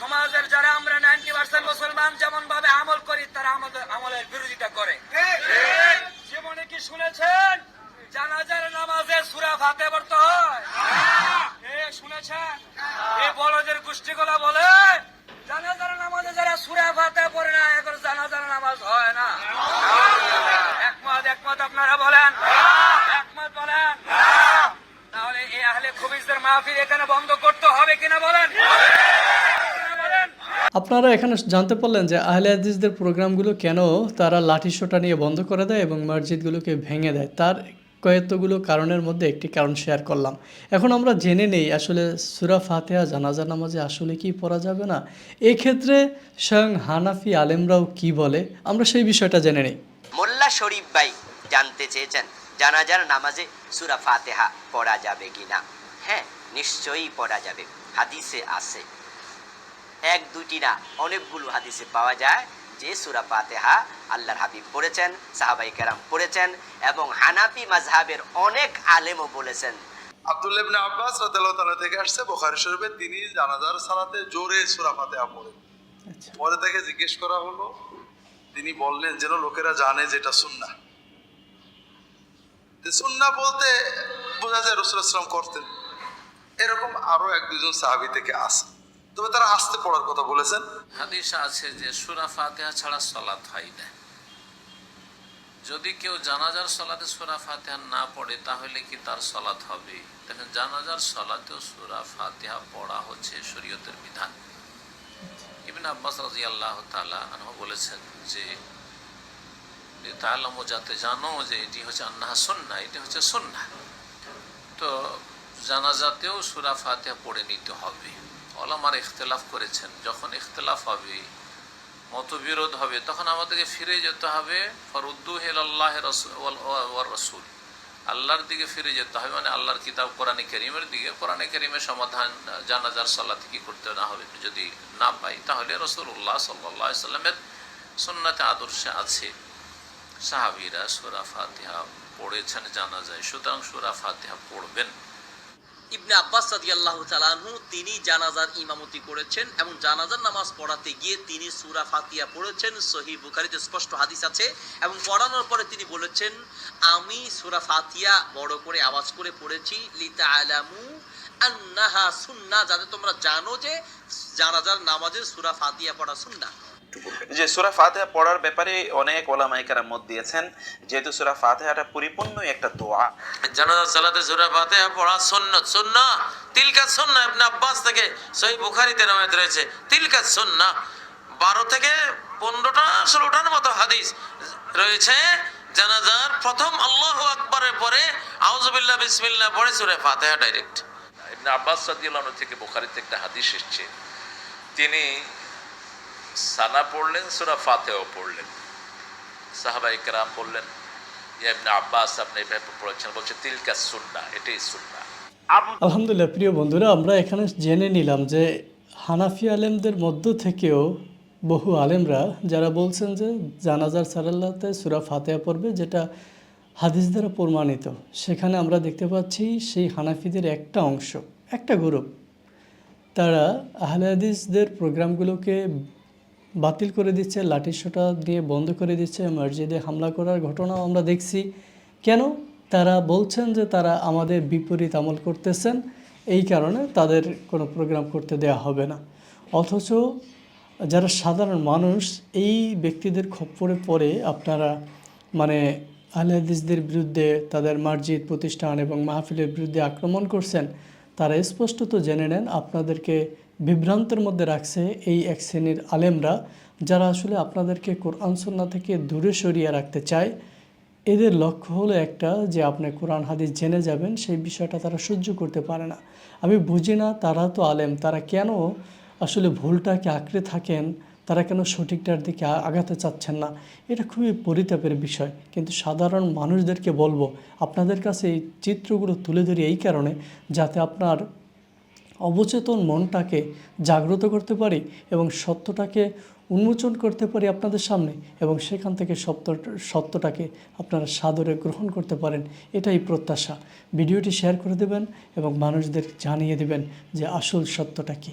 সমাজের যারা আমরা নাইনটি পার্সেন্ট মুসলমান যেমন ভাবে আমল করি, তারা আমাদের আমলের বিরোধিতা করে। জীবনে কি শুনেছেন? জানাজার নামাজে সুরা ফাতে পড়তে হয়? শুনেছেন? এই বড়দের গোষ্ঠীগুলা বলে, জানাজার নামাজে যারা সুরা ফাতে পড়ে না, এখন জানাজার নামাজ হয় না। একমত একমত আপনারা বলেন? একমত বলেন? তাহলে এই আহলে খুবিজদের মাহফিল এখানে বন্ধ করতে হবে কিনা বলেন কিনা বলেন আপনারা এখানে জানতে পারলেন যে আহলে হাদিসদের প্রোগ্রামগুলো কেন তারা লাঠি সোটা নিয়ে বন্ধ করে দেয় এবং মসজিদগুলোকে ভেঙে দেয়? তার কয়েকগুলো কারণের মধ্যে একটি কারণ শেয়ার করলাম। এখন আমরা জেনে নেই আসলে সুরা ফাতেহা জানাজা নামাজে আসলে কি পড়া যাবে না। এক্ষেত্রে স্বয়ং হানাফি আলেমরাও কি বলে? আমরা সেই বিষয়টা জেনে নেই। মোল্লা শরীফ ভাই জানতে চেয়েছেন, জানাজার নামাজে সুরা ফাতেহা পড়া যাবে কিনা। হ্যাঁ নিশ্চয়ই পড়া যাবে। হাদিসে আছে। এক দুটি না অনেকগুলো হাদিসে পাওয়া যায় যে সুরা ফাতেহা আল্লাহর হাবিব পড়েছেন সাহাবাই কেরাম পড়েছেন এবং হানাফি মাজহাবের অনেক আলেমও বলেছেন। আব্দুল্লাহ ইবনে আব্বাস রাদিয়াল্লাহু তাআলা থেকে আসছে বুখারী শরীফে তিনি জানাজার সালাতে জোরে সূরা ফাতিহা পড়েন আচ্ছা। পরে থেকে জিজ্ঞেস করা হলো তিনি বললেন যেন লোকেরা জানে যেটা সুন্নাহ। তো সুন্নাহ বলতে বোঝা যায় রাসূল সাল্লাল্লাহু করতেন। এরকম আরও এক দুজন সাহাবী থেকে আছে তবে তারা আস্তে পড়ার কথা বলেছেন? হাদিস আছে যে, সুরা ফাতেহা ছাড়া সলাৎ হয় না। যদি কেউ জানাজার সলাতে সুরা ফাতেহা না পড়ে, তাহলে কি তার সলাৎ হবে? দেখেন, জানাজার সলাতেও সুরা পড়া হচ্ছে শরীয়তের বিধান। ইবিন আব্বাস রাজি আল্লাহ তালা বলেছেন যে যাতে জানো যে, এটি হচ্ছে আন্নাহা সন্না এটি হচ্ছে সন্না তো জানাজাতেও সুরা ফাতেহা পড়ে নিতে হবে। ওলামার ইখতলাফ করেছেন। যখন ইখতলাফ হবে, মতবিরোধ হবে, তখন আমাদেরকে ফিরে যেতে হবে, ফরুদ্দু হেল আল্লাহ রসুল। আল্লাহর দিকে ফিরে যেতে হবে মানে আল্লাহর কিতাব কোরআনে করিমের দিকে। কোরআনে করিমের সমাধান, জানাজার সাল্লাতে কি করতে না হবে যদি না পাই, তাহলে রসুল্লাহ সাল্লাহ সাল্লামের সুন্নাতে আদর্শে আছে। সাহাবিরা সুরা ফাতিহা পড়েছেন, জানা যায়। সুতরাং সুরা ফাতিহা পড়বেন। ইবনে আব্বাস রাদিয়াল্লাহু আল্লাহ আনহু, তিনি জানাজার ইমামতি করেছেন এবং জানাজার নামাজ পড়াতে গিয়ে তিনি সুরা ফাতিয়া পড়েছেন। সহিহ বুখারিতে স্পষ্ট হাদিস আছে এবং পড়ানোর পরে তিনি বলেছেন, আমি সুরা ফাতিয়া বড় করে আওয়াজ করে পড়েছি, লিতাআলামু আন্নাহা সুন্নাহ। যাতে তোমরা জানো যে জানাজার নামাজের সুরা ফাতিয়া পড়া সুন্নাহ যে সুরা ফাতেহা পড়ার ব্যাপারে অনেক ওলামাইকারা মত দিয়েছেন। যেহেতু সুরা ফাতেহাটা পরিপূর্ণ একটা দোয়া। জানাজা সালাতে সূরা ফাতিহা পড়া সুন্নাত। সুন্নাহ তিলকা সুন্নাহ ইবনে আব্বাস থেকে সহিহ বুখারীতে রওয়ায়াত রয়েছে। তিলকা সুন্নাহ 12 থেকে 15টা 16টার মতো হাদিস রয়েছে। জানাজার প্রথম আল্লাহু আকবারের পরে আউযুবিল্লাহ বিসমিল্লাহ পড়ে সূরা ফাতিহা ডাইরেক্ট। ইবনে আব্বাস রাদিয়াল্লাহু থেকে বুখারীতে একটা হাদিস এসেছে। তিনি সানা পড়লেন, সূরা ফাতিহাও পড়লেন। সাহাবা ইকরাম বললেন আব্বাস, আপনি এভাবে পড়েছেন। বলছে, তিলকা সুন্নাহ এটাই সুন্নাহ আলহামদুলিল্লাহ, প্রিয় বন্ধুরা, আমরা এখানে জেনে নিলাম যে হানাফি আলেমদের মধ্য থেকেও বহু আলেমরা, যারা বলছেন যে জানাজার সারাল্লাতে সুরা ফাতেহা পড়বে, যেটা হাদিস দ্বারা প্রমাণিত। সেখানে আমরা দেখতে পাচ্ছি সেই হানাফিদের একটা অংশ, একটা গ্রুপ তারা আহলে হাদিসদের প্রোগ্রামগুলোকে বাতিল করে দিচ্ছে লাঠিসোঁটা দিয়ে বন্ধ করে দিচ্ছে, মসজিদে হামলা করার ঘটনাও আমরা দেখছি। কেন? তারা বলছেন যে তারা আমাদের বিপরীত আমল করতেছেন, এই কারণে তাদের কোনো প্রোগ্রাম করতে দেওয়া হবে না। অথচ যারা সাধারণ মানুষ, এই ব্যক্তিদের খপ্পরে পড়ে আপনারা মানে আহলে হাদিসদের বিরুদ্ধে তাদের মসজিদ প্রতিষ্ঠান এবং মাহফিলের বিরুদ্ধে আক্রমণ করছেন তারা স্পষ্টত জেনে নেন আপনাদেরকে বিভ্রান্তের মধ্যে রাখছে এই এক শ্রেণির আলেমরা, যারা আসলে আপনাদেরকে কোরআন সন্না থেকে দূরে সরিয়ে রাখতে চায়। এদের লক্ষ্য হলো একটা, যে আপনি কোরআন, হাদিস জেনে যাবেন, সেই বিষয়টা তারা সহ্য করতে পারে না। আমি বুঝি না তারা তো আলেম, তারা কেন আসলে ভুলটাকে আঁকড়ে থাকেন তারা কেন সঠিকটার দিকে আগাতে চাচ্ছেন না? এটা খুবই পরিতাপের বিষয়। কিন্তু সাধারণ মানুষদেরকে বলব, আপনাদের কাছে এই চিত্রগুলো তুলে ধরি এই কারণে, যাতে আপনার অবচেতন মনটাকে জাগ্রত করতে পারি এবং সত্যটাকে উন্মোচন করতে পারি আপনাদের সামনে এবং সেখান থেকে সত্য, সত্যটাকে আপনারা সাদরে গ্রহণ করতে পারেন। এটাই প্রত্যাশা। ভিডিওটি শেয়ার করে দেবেন এবং মানুষদের জানিয়ে দেবেন যে আসল সত্যটা কী।